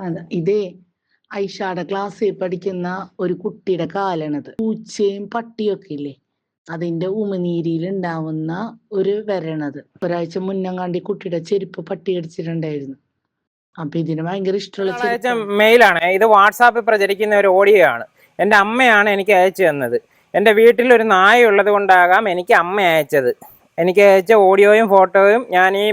അതെ ഇതേ ഐഷാടെ ക്ലാസ്സിൽ പഠിക്കുന്ന ഒരു കുട്ടിയുടെ കാലാണിത്. പൂച്ചയും പട്ടിയൊക്കെ ഇല്ലേ? അതിന്റെ ഉമിനീരിയിൽ ഉണ്ടാവുന്ന ഒരു വരണത്. ഒരാഴ്ച മുന്നങ്ങാണ്ടി കുട്ടിയുടെ ചെരുപ്പ് പട്ടി അടിച്ചിട്ടുണ്ടായിരുന്നു. അപ്പൊ ഇതിന് ഭയങ്കര ഇഷ്ടമുള്ള മെയിലാണ് ഇത് വാട്സാപ്പിൽ പ്രചരിക്കുന്ന ഒരു ഓഡിയോ ആണ്. എന്റെ അമ്മയാണ് എനിക്ക് അയച്ചു തന്നത്. എന്റെ വീട്ടിൽ ഒരു നായ ഉള്ളത് കൊണ്ടാകാം എനിക്ക് അമ്മ അയച്ചത്. എനിക്ക് അയച്ച ഓഡിയോയും ഫോട്ടോയും ഞാൻ ഈ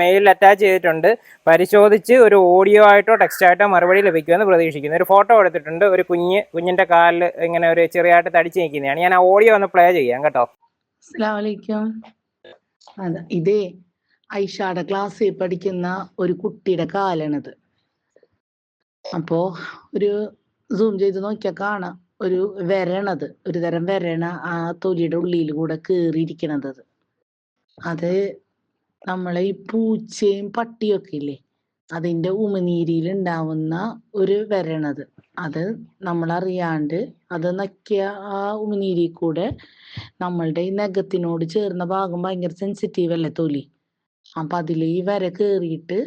മെയിലിൽ അറ്റാച്ച് ചെയ്തിട്ടുണ്ട്. പരിശോധിച്ച് ഒരു ഓഡിയോ ആയിട്ടോ ടെക്സ്റ്റ് ആയിട്ടോ മറുപടി ലഭിക്കുമെന്ന് പ്രതീക്ഷിക്കുന്നു. ഒരു ഫോട്ടോ എടുത്തിട്ടുണ്ട്. ഒരു കുഞ്ഞ് കുഞ്ഞിന്റെ കാലിൽ ഇങ്ങനെ ഒരു ചെറിയായിട്ട് തടിച്ച് നിൽക്കുന്നതാണ്. ഞാൻ ആ ഓഡിയോ ഒന്ന് പ്ലേ ചെയ്യാം കേട്ടോ. അതെ ഇതേ ഐഷാടെ ക്ലാസ്സിൽ പഠിക്കുന്ന ഒരു കുട്ടിയുടെ കാലാണിത്. അപ്പോ ഒരു സൂം ചെയ്ത് നോക്കിയാൽ കാണാം. ഒരു വരണത് ഒരു തരം വരണ ആ തൊലിയുടെ ഉള്ളിൽ കൂടെ കേറിയിരിക്കണത്. അത് അത് നമ്മളെ ഈ പൂച്ചയും പട്ടിയൊക്കെ ഇല്ലേ? അതിന്റെ ഉമിനീരിൽ ഉണ്ടാവുന്ന ഒരു വരണത്. അത് നമ്മളറിയാണ്ട് അത് നക്കിയ ആ ഉമിനീരി കൂടെ നമ്മളുടെ ഈ നഖത്തിനോട് ചേർന്ന ഭാഗം ഭയങ്കര സെൻസിറ്റീവ് അല്ലേ തൊലി? അപ്പൊ അതിൽ ഈ വര കേറിയിട്ട്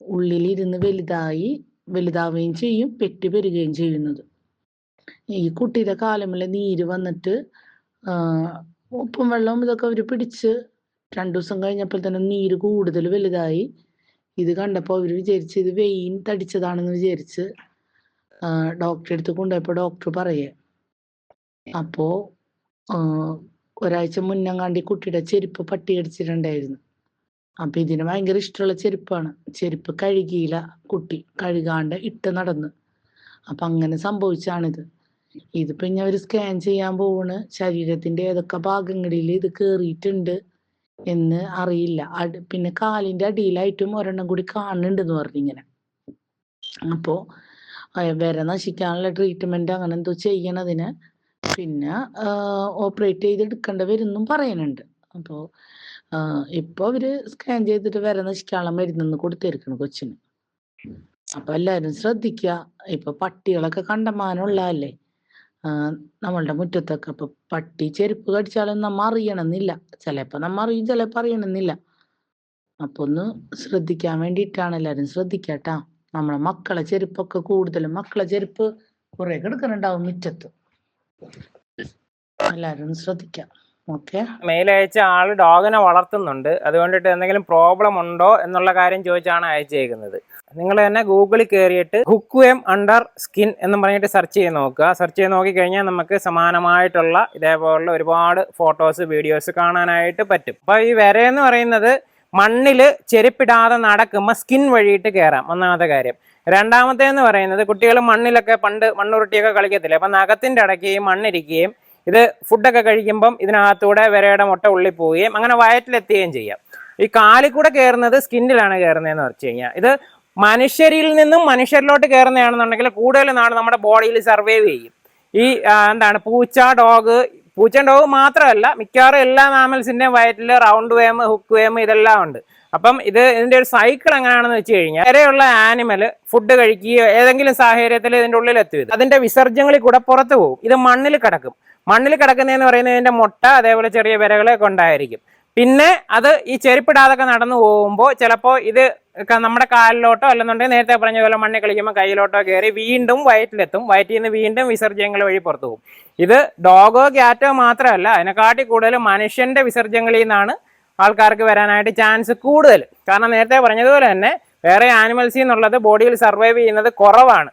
ഉള്ളിലിരുന്ന് വലുതായി വലുതാവുകയും ചെയ്യും പെട്ടി പെരുകയും ചെയ്യുന്നത്. ഈ കുട്ടിയുടെ കാലമിൽ നീര് വന്നിട്ട് ഉപ്പും വെള്ളവും ഇതൊക്കെ അവർ പിടിച്ച് രണ്ടു ദിവസം കഴിഞ്ഞപ്പോൾ തന്നെ നീര് കൂടുതൽ വലുതായി. ഇത് കണ്ടപ്പോൾ അവർ വിചാരിച്ച് ഇത് വെയിൻ തടിച്ചതാണെന്ന് വിചാരിച്ച് ഡോക്ടറെ അടുത്ത് കൊണ്ടുപോയപ്പോൾ ഡോക്ടർ പറയേ അപ്പോ ആ, ഒരാഴ്ച മുന്നങ്ങാണ്ടി കുട്ടിയുടെ ചെരുപ്പ് പട്ടി അടിച്ചിട്ടുണ്ടായിരുന്നു അപ്പൊ ഇതിന് ഭയങ്കര ഇഷ്ടമുള്ള ചെരുപ്പാണ്. ചെരുപ്പ് കഴുകിയില്ല കുട്ടി കഴുകാണ്ട് ഇട്ട് നടന്ന്. അപ്പൊ അങ്ങനെ സംഭവിച്ചാണിത്. ഇതിപ്പോ ഇനി അവർ സ്കാൻ ചെയ്യാൻ പോവാണ്. ശരീരത്തിന്റെ ഏതൊക്കെ ഭാഗങ്ങളിൽ ഇത് കേറിയിട്ടുണ്ട്. എന്ന് അറിയില്ല. പിന്നെ കാലിന്റെ അടിയിലായിട്ടും ഒരെണ്ണം കൂടി കാണുന്നുണ്ടെന്ന് പറഞ്ഞു ഇങ്ങനെ അപ്പോ വരെ നശിക്കാനുള്ള ട്രീറ്റ്മെന്റ് അങ്ങനെ എന്തോ ചെയ്യണതിന് പിന്നെ ഓപ്പറേറ്റ് ചെയ്തെടുക്കേണ്ട വരുന്നും പറയുന്നുണ്ട്. അപ്പോ ആഹ് ഇപ്പൊ അവർ സ്കാൻ ചെയ്തിട്ട് വിര നശിക്കാനുള്ള മരുന്നൊന്ന് കൊടുത്തിരിക്കണം കൊച്ചിന്. അപ്പൊ എല്ലാരും ശ്രദ്ധിക്ക. ഇപ്പൊ പട്ടികളൊക്കെ കണ്ടമാനമുള്ളതല്ലേ ആഹ് നമ്മളുടെ മുറ്റത്തൊക്കെ ഇപ്പൊ പട്ടി ചെരുപ്പ് കടിച്ചാലും നമ്മ അറിയണമെന്നില്ല. ചിലപ്പോ നമ്മ അറിയും ചിലപ്പോ അറിയണമെന്നില്ല. അപ്പൊ ഒന്ന് ശ്രദ്ധിക്കാൻ വേണ്ടിയിട്ടാണ് എല്ലാരും ശ്രദ്ധിക്കാട്ടാ. നമ്മളെ മക്കളെ ചെരുപ്പൊക്കെ കൂടുതലും മക്കളെ ചെരുപ്പ് കുറെ കിടക്കുന്നുണ്ടാവും മുറ്റത്ത്. ഒന്ന് ശ്രദ്ധിക്കാം. ഓക്കെ? മെയിൽ അയച്ച ആൾ ഡോഗിനെ വളർത്തുന്നുണ്ട്. അതുകൊണ്ടിട്ട് എന്തെങ്കിലും പ്രോബ്ലം ഉണ്ടോ എന്നുള്ള കാര്യം ചോദിച്ചാണ് അയച്ചേക്കുന്നത്. നിങ്ങൾ തന്നെ ഗൂഗിളിൽ കയറിയിട്ട് ഹുക്വേം അണ്ടർ സ്കിൻ എന്ന് പറഞ്ഞിട്ട് സെർച്ച് ചെയ്ത് നോക്കുക. സെർച്ച് ചെയ്ത് നോക്കിക്കഴിഞ്ഞാൽ നമുക്ക് സമാനമായിട്ടുള്ള ഇതേപോലുള്ള ഒരുപാട് ഫോട്ടോസ് വീഡിയോസ് കാണാനായിട്ട് പറ്റും. അപ്പോൾ ഈ വരയെന്ന് പറയുന്നത് മണ്ണിൽ ചെരുപ്പിടാതെ നടക്കുമ്പോൾ സ്കിൻ വഴിയിട്ട് കയറാം ഒന്നാമത്തെ കാര്യം. രണ്ടാമത്തെ എന്ന് പറയുന്നത് കുട്ടികൾ മണ്ണിലൊക്കെ പണ്ട് മണ്ണുരുട്ടിയൊക്കെ കളിക്കത്തില്ലേ? അപ്പം നഖത്തിന്റെ ഇടയ്ക്ക് ഈ മണ്ണിരിക്കുകയും ഇത് ഫുഡൊക്കെ കഴിക്കുമ്പം ഇതിനകത്തൂടെ വിരയുടെ മുട്ട ഉള്ളിൽ പോവുകയും അങ്ങനെ വയറ്റിലെത്തുകയും ചെയ്യാം. ഈ കാലിൽ കൂടെ കയറുന്നത് സ്കിന്നിലാണ് കയറുന്നതെന്ന് വെച്ച് കഴിഞ്ഞാൽ ഇത് മനുഷ്യരിൽ നിന്നും മനുഷ്യരിലോട്ട് കയറുന്നതാണെന്നുണ്ടെങ്കിൽ കൂടുതൽ നാൾ നമ്മുടെ ബോഡിയിൽ സർവൈവ് ചെയ്യും. ഈ എന്താണ് പൂച്ച ഡോഗ് പൂച്ച ഡോഗ് മാത്രമല്ല മിക്കവാറും എല്ലാ മാമൽസിന്റെയും വയറ്റിൽ റൗണ്ട് വേം ഹുക്ക് വേം ഇതെല്ലാം ഉണ്ട്. അപ്പം ഇത് ഇതിന്റെ ഒരു സൈക്കിൾ എങ്ങനെയാണെന്ന് വെച്ച് കഴിഞ്ഞാൽ വരെയുള്ള ആനിമൽ ഫുഡ് കഴിക്കുകയോ ഏതെങ്കിലും സാഹചര്യത്തിൽ ഇതിന്റെ ഉള്ളിൽ എത്തും അതിന്റെ വിസർജ്യങ്ങളിൽ കൂടെ പുറത്തു പോകും. ഇത് മണ്ണിൽ കിടക്കും. മണ്ണിൽ കിടക്കുന്നതെന്ന് പറയുന്നത് ഇതിന്റെ മുട്ട അതേപോലെ ചെറിയ വിരകളൊക്കെ ഉണ്ടായിരിക്കും. പിന്നെ അത് ഈ ചെരുപ്പിടാതൊക്കെ നടന്നു പോകുമ്പോൾ ചിലപ്പോൾ ഇത് നമ്മുടെ കാലിലോട്ടോ അല്ലെന്നുണ്ടെങ്കിൽ നേരത്തെ പറഞ്ഞ പോലെ മണ്ണിൽ കളിക്കുമ്പോൾ കയ്യിലോട്ടോ കയറി വീണ്ടും വയറ്റിലെത്തും. വയറ്റിൽ നിന്ന് വീണ്ടും വിസർജ്യങ്ങൾ വഴി പുറത്തു പോകും. ഇത് ഡോഗോ ക്യാറ്റോ മാത്രമല്ല അതിനെക്കാട്ടി കൂടുതൽ മനുഷ്യന്റെ വിസർജ്യങ്ങളിൽ നിന്നാണ് ആൾക്കാർക്ക് വരാനായിട്ട് ചാൻസ് കൂടുതൽ. കാരണം നേരത്തെ പറഞ്ഞതുപോലെ തന്നെ വേറെ ആനിമൽസിൽ നിന്നുള്ളത് ബോഡിയിൽ സർവൈവ് ചെയ്യുന്നത് കുറവാണ്.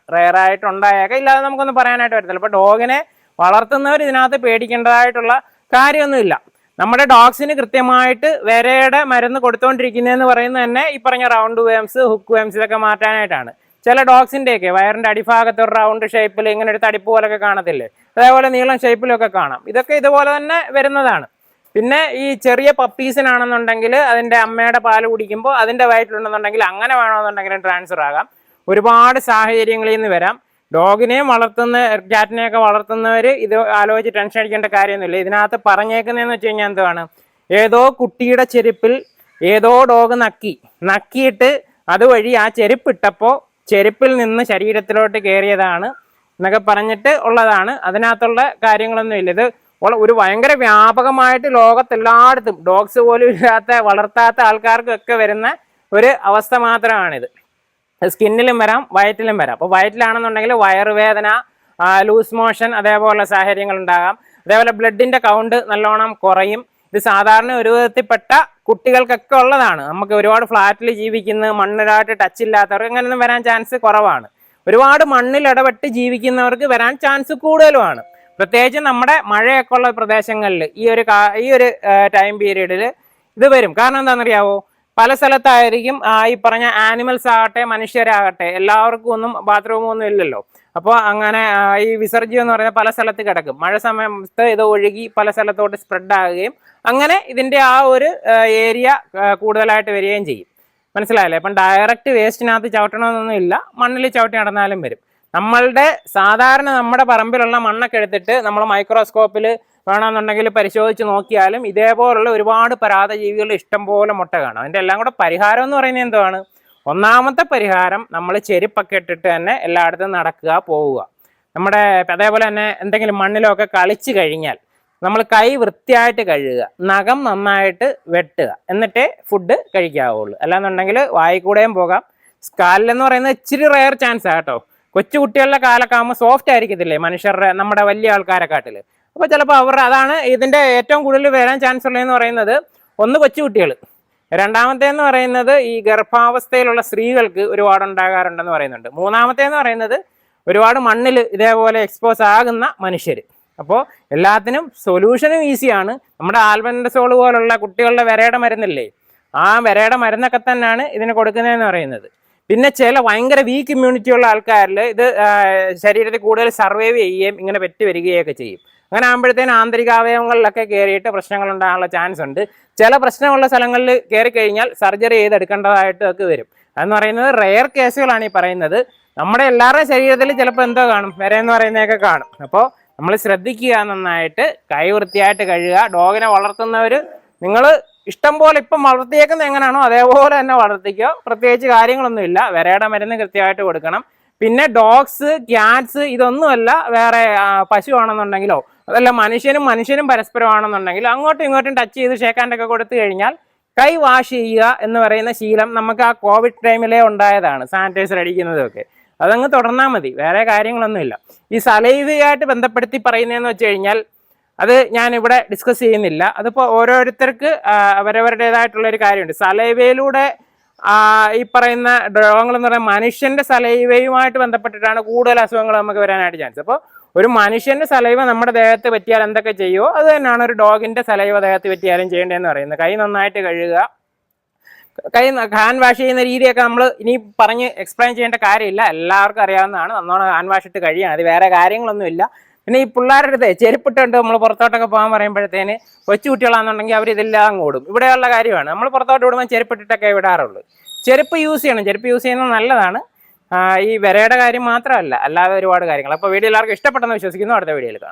ഉണ്ടായേക്കാം ഇല്ലാതെ നമുക്കൊന്നും പറയാനായിട്ട് പറ്റത്തില്ല. അപ്പോൾ ഡോഗിനെ വളർത്തുന്നവർ ഇതിനകത്ത് പേടിക്കേണ്ടതായിട്ടുള്ള കാര്യമൊന്നുമില്ല. നമ്മുടെ ഡോഗ്സിന് കൃത്യമായിട്ട് വിരയുടെ മരുന്ന് കൊടുത്തുകൊണ്ടിരിക്കുന്നതെന്ന് പറയുന്നത് തന്നെ ഈ പറഞ്ഞ റൗണ്ട് വേംസ് ഹുക്ക് വേംസ് ഇതൊക്കെ മാറ്റാനായിട്ടാണ്. ചില ഡോഗ്സിന്റെയൊക്കെ വയറിന്റെ അടിഭാഗത്ത് ഒരു റൗണ്ട് ഷേപ്പിൽ ഇങ്ങനെ ഒരു തടിപ്പ് പോലൊക്കെ കാണത്തില്ലേ? അതേപോലെ നീളം ഷേപ്പിലൊക്കെ കാണാം. ഇതൊക്കെ ഇതുപോലെ തന്നെ വരുന്നതാണ്. പിന്നെ ഈ ചെറിയ പപ്പീസിനാണെന്നുണ്ടെങ്കിൽ അതിന്റെ അമ്മയുടെ പാൽ കുടിക്കുമ്പോൾ അതിന്റെ വയറ്റിലുണ്ടെന്നുണ്ടെങ്കിൽ അങ്ങനെ വേണമെന്നുണ്ടെങ്കിലും ട്രാൻസ്ഫർ ആകാം. ഒരുപാട് സാഹചര്യങ്ങളിൽ നിന്ന് വരാം. ഡോഗിനെയും വളർത്തുന്ന ക്യാറ്റിനെയൊക്കെ വളർത്തുന്നവർ ഇത് ആലോചിച്ച് ടെൻഷൻ അടിക്കേണ്ട കാര്യമൊന്നുമില്ല. ഇതിനകത്ത് പറഞ്ഞേക്കുന്നതെന്ന് വെച്ച് കഴിഞ്ഞാൽ എന്തുവാണ്? ഏതോ കുട്ടിയുടെ ചെരുപ്പിൽ ഏതോ ഡോഗ് നക്കി. നക്കിയിട്ട് അതുവഴി ആ ചെരുപ്പിട്ടപ്പോൾ ചെരുപ്പിൽ നിന്ന് ശരീരത്തിലോട്ട് കയറിയതാണ് എന്നൊക്കെ പറഞ്ഞിട്ട് ഉള്ളതാണ്. അതിനകത്തുള്ള കാര്യങ്ങളൊന്നുമില്ല ഇത് ഒരു ഭയങ്കര വ്യാപകമായിട്ട് ലോകത്തെല്ലായിടത്തും ഡോഗ്സ് പോലും ഇല്ലാത്ത വളർത്താത്ത ആൾക്കാർക്കൊക്കെ വരുന്ന ഒരു അവസ്ഥ മാത്രമാണിത്. സ്കിന്നിലും വരാം വയറ്റിലും വരാം. അപ്പോൾ വയറ്റിലാണെന്നുണ്ടെങ്കിൽ വയറുവേദന ലൂസ് മോഷൻ അതേപോലെ സാഹചര്യങ്ങൾ ഉണ്ടാകാം അതേപോലെ ബ്ലഡിന്റെ കൗണ്ട് നല്ലോണം കുറയും. ഇത് സാധാരണ ഒരു വിധത്തിൽപ്പെട്ട കുട്ടികൾക്കൊക്കെ ഉള്ളതാണ്. നമുക്ക് ഒരുപാട് ഫ്ലാറ്റിൽ ജീവിക്കുന്ന മണ്ണിലായിട്ട് ടച്ച് ഇല്ലാത്തവർക്ക് അങ്ങനെയൊന്നും വരാൻ ചാൻസ് കുറവാണ്. ഒരുപാട് മണ്ണിൽ ഇടപെട്ട് ജീവിക്കുന്നവർക്ക് വരാൻ ചാൻസ് കൂടുതലുമാണ്. പ്രത്യേകിച്ച് നമ്മുടെ മഴയൊക്കെ ഉള്ള പ്രദേശങ്ങളിൽ ഈ ഒരു ഈ ഒരു ടൈം പീരീഡിൽ ഇത് വരും. കാരണം എന്താണെന്നറിയാവോ? പല സ്ഥലത്തായിരിക്കും ഈ പറഞ്ഞ ആനിമൽസ് ആകട്ടെ മനുഷ്യരാകട്ടെ എല്ലാവർക്കും ഒന്നും ബാത്റൂമും ഒന്നും ഇല്ലല്ലോ. അപ്പോൾ അങ്ങനെ ഈ വിസർജ്യം എന്ന് പറയുന്നത് പല സ്ഥലത്ത് കിടക്കും. മഴ സമയത്ത് ഇത് ഒഴുകി പല സ്ഥലത്തോട്ട് സ്പ്രെഡ് ആകുകയും അങ്ങനെ ഇതിന്റെ ആ ഒരു ഏരിയ കൂടുതലായിട്ട് വരികയും ചെയ്യും. മനസ്സിലായല്ലേ? അപ്പം ഡയറക്റ്റ് വേസ്റ്റിനകത്ത് ചവിട്ടണമെന്നൊന്നും ഇല്ല. മണ്ണിൽ ചവിട്ടി നടന്നാലും വരും. നമ്മളുടെ സാധാരണ നമ്മുടെ പറമ്പിലുള്ള മണ്ണൊക്കെ എടുത്തിട്ട് നമ്മൾ മൈക്രോസ്കോപ്പിൽ വേണമെന്നുണ്ടെങ്കിൽ പരിശോധിച്ച് നോക്കിയാലും ഇതേപോലുള്ള ഒരുപാട് പരാതജീവികൾ ഇഷ്ടംപോലെ മുട്ട കാണും. അതിന്റെ എല്ലാം കൂടെ പരിഹാരം എന്ന് പറയുന്നത് എന്താണ് ഒന്നാമത്തെ പരിഹാരം നമ്മൾ ചെരുപ്പൊക്കെ ഇട്ടിട്ട് തന്നെ എല്ലായിടത്തും നടക്കുക പോവുക. നമ്മുടെ അതേപോലെ തന്നെ എന്തെങ്കിലും മണ്ണിലൊക്കെ കളിച്ച് കഴിഞ്ഞാൽ നമ്മൾ കൈ വൃത്തിയായിട്ട് കഴുകുക നഖം നന്നായിട്ട് വെട്ടുക എന്നിട്ടേ ഫുഡ് കഴിക്കാവുള്ളൂ. അല്ലാന്നുണ്ടെങ്കിൽ വായിക്കൂടെയും പോകാം. സ്കാലിലെന്ന് പറയുന്നത് ഇച്ചിരി റെയർ ചാൻസാണ് കേട്ടോ. കൊച്ചു കുട്ടികളുടെ കാലൊക്കെ ആകുമ്പോൾ സോഫ്റ്റ് ആയിരിക്കത്തില്ലേ? മനുഷ്യരുടെ നമ്മുടെ വലിയ ആൾക്കാരെക്കാട്ടിൽ അപ്പോൾ ചിലപ്പോൾ അവർ അതാണ് ഇതിന്റെ ഏറ്റവും കൂടുതൽ വരാൻ ചാൻസ് ഉള്ളതെന്ന് പറയുന്നത് ഒന്ന് കൊച്ചുകുട്ടികൾ രണ്ടാമത്തെ എന്ന് പറയുന്നത് ഈ ഗർഭാവസ്ഥയിലുള്ള സ്ത്രീകൾക്ക് ഒരുപാട് ഉണ്ടാകാറുണ്ടെന്ന് പറയുന്നുണ്ട്. മൂന്നാമത്തേന്ന് പറയുന്നത് ഒരുപാട് മണ്ണിൽ ഇതേപോലെ എക്സ്പോസ് ആകുന്ന മനുഷ്യർ അപ്പോൾ എല്ലാത്തിനും സൊല്യൂഷനും ഈസിയാണ് നമ്മുടെ ആൽബൻഡസോൾ പോലുള്ള കുട്ടികളുടെ വിരയുടെ മരുന്നില്ലേ? ആ വിരയുടെ മരുന്നൊക്കെ തന്നെയാണ് ഇതിന് കൊടുക്കുന്നതെന്ന് പറയുന്നത്. പിന്നെ ചില ഭയങ്കര വീക്ക് ഇമ്മ്യൂണിറ്റി ഉള്ള ആൾക്കാരിൽ ഇത് ശരീരത്തിൽ കൂടുതൽ സർവൈവ് ചെയ്യുകയും ഇങ്ങനെ പെറ്റ് വരികയൊക്കെ ചെയ്യും. അങ്ങനെ ആകുമ്പോഴത്തേനും ആന്തരിക അവയവങ്ങളിലൊക്കെ കയറിയിട്ട് പ്രശ്നങ്ങൾ ഉണ്ടാകാനുള്ള ചാൻസ് ഉണ്ട്. ചില പ്രശ്നമുള്ള സ്ഥലങ്ങളിൽ കയറി കഴിഞ്ഞാൽ സർജറി ചെയ്തെടുക്കേണ്ടതായിട്ട് ഒക്കെ വരും. അതെന്ന് പറയുന്നത് റെയർ കേസുകളാണ് ഈ പറയുന്നത്. നമ്മുടെ എല്ലാവരുടെയും ശരീരത്തിൽ ചിലപ്പോൾ എന്തോ കാണും. വരെ എന്ന് പറയുന്നതൊക്കെ കാണും. അപ്പോൾ നമ്മൾ ശ്രദ്ധിക്കുക നന്നായിട്ട് കൈ വൃത്തിയായിട്ട് കഴുകുക. ഡോഗിനെ വളർത്തുന്നവർ നിങ്ങൾ ഇഷ്ടം പോലെ ഇപ്പം വളർത്തിയേക്കുന്നത് എങ്ങനെയാണോ അതേപോലെ തന്നെ വളർത്തിക്കോ പ്രത്യേകിച്ച് കാര്യങ്ങളൊന്നുമില്ല. വിരയുടെ മരുന്ന് കൃത്യമായിട്ട് കൊടുക്കണം. പിന്നെ ഡോഗ്സ് ക്യാറ്റ്സ് ഇതൊന്നുമല്ല വേറെ പശു ആണെന്നുണ്ടെങ്കിലോ അതല്ല മനുഷ്യനും മനുഷ്യനും പരസ്പരം ആണെന്നുണ്ടെങ്കിൽ അങ്ങോട്ടും ഇങ്ങോട്ടും ടച്ച് ചെയ്ത് ഷേക്കാൻഡൊക്കെ കൊടുത്തു കഴിഞ്ഞാൽ കൈ വാഷ് ചെയ്യുക എന്ന് പറയുന്ന ശീലം നമുക്ക് ആ കോവിഡ് ടൈമിലേ ഉണ്ടായതാണ് സാനിറ്റൈസർ അടിക്കുന്നതൊക്കെ. അതങ്ങ് തുടർന്നാൽ മതി വേറെ കാര്യങ്ങളൊന്നുമില്ല. ഈ സലൈവയായിട്ട് ബന്ധപ്പെടുത്തി പറയുന്നതെന്ന് വെച്ച് കഴിഞ്ഞാൽ അത് ഞാൻ ഇവിടെ ഡിസ്കസ് ചെയ്യുന്നില്ല. അതിപ്പോൾ ഓരോരുത്തർക്ക് അവരവരുടേതായിട്ടുള്ളൊരു കാര്യമുണ്ട്. സലൈവയിലൂടെ ഈ പറയുന്ന രോഗങ്ങൾ എന്ന് പറയുന്നത് മനുഷ്യന്റെ സലൈവയുമായിട്ട് ബന്ധപ്പെട്ടിട്ടാണ് കൂടുതൽ അസുഖങ്ങൾ നമുക്ക് വരാനായിട്ട് ചാൻസ് അപ്പോൾ ഒരു മനുഷ്യന്റെ സലൈവ നമ്മുടെ ദേഹത്ത് പറ്റിയാൽ എന്തൊക്കെ ചെയ്യുമോ അത് തന്നെയാണ് ഒരു ഡോഗിന്റെ സലൈവ ദേഹത്ത് പറ്റിയാലും ചെയ്യേണ്ടതെന്ന് പറയുന്നത്. കൈ നന്നായിട്ട് കഴുകുക. കൈ ഹാൻഡ് വാഷ് ചെയ്യുന്ന രീതിയൊക്കെ നമ്മൾ ഇനി പറഞ്ഞ് എക്സ്പ്ലെയിൻ ചെയ്യേണ്ട കാര്യമില്ല. എല്ലാവർക്കും അറിയാവുന്നതാണ്. നന്നോണം ഹാൻഡ് വാഷ് ഇട്ട് കഴിയാണ് അത് വേറെ കാര്യങ്ങളൊന്നുമില്ല. പിന്നെ ഈ പിള്ളേരുടെ അടുത്ത് ചെരുപ്പിട്ടുണ്ട് നമ്മൾ പുറത്തോട്ടൊക്കെ പോകാൻ പറയുമ്പോഴത്തേന് കൊച്ചു കുട്ടികളാണെന്നുണ്ടെങ്കിൽ അവർ ഇതെല്ലാം കൂടും ഇവിടെയുള്ള കാര്യമാണ്. നമ്മൾ പുറത്തോട്ട് വിടുമ്പോൾ ചെരുപ്പിട്ടിട്ടൊക്കെ വിടാറുള്ളൂ ചെരുപ്പ് യൂസ് ചെയ്യണം. ചെരുപ്പ് യൂസ് ചെയ്യുന്നത് നല്ലതാണ്. ഈ വിരയുടെ കാര്യം മാത്രമല്ല അല്ലാതെ ഒരുപാട് കാര്യങ്ങൾ. അപ്പോൾ വീഡിയോ എല്ലാവർക്കും ഇഷ്ടപ്പെട്ടെന്ന് വിശ്വസിക്കുന്നു. അടുത്ത വീഡിയോയിൽ കാണാം.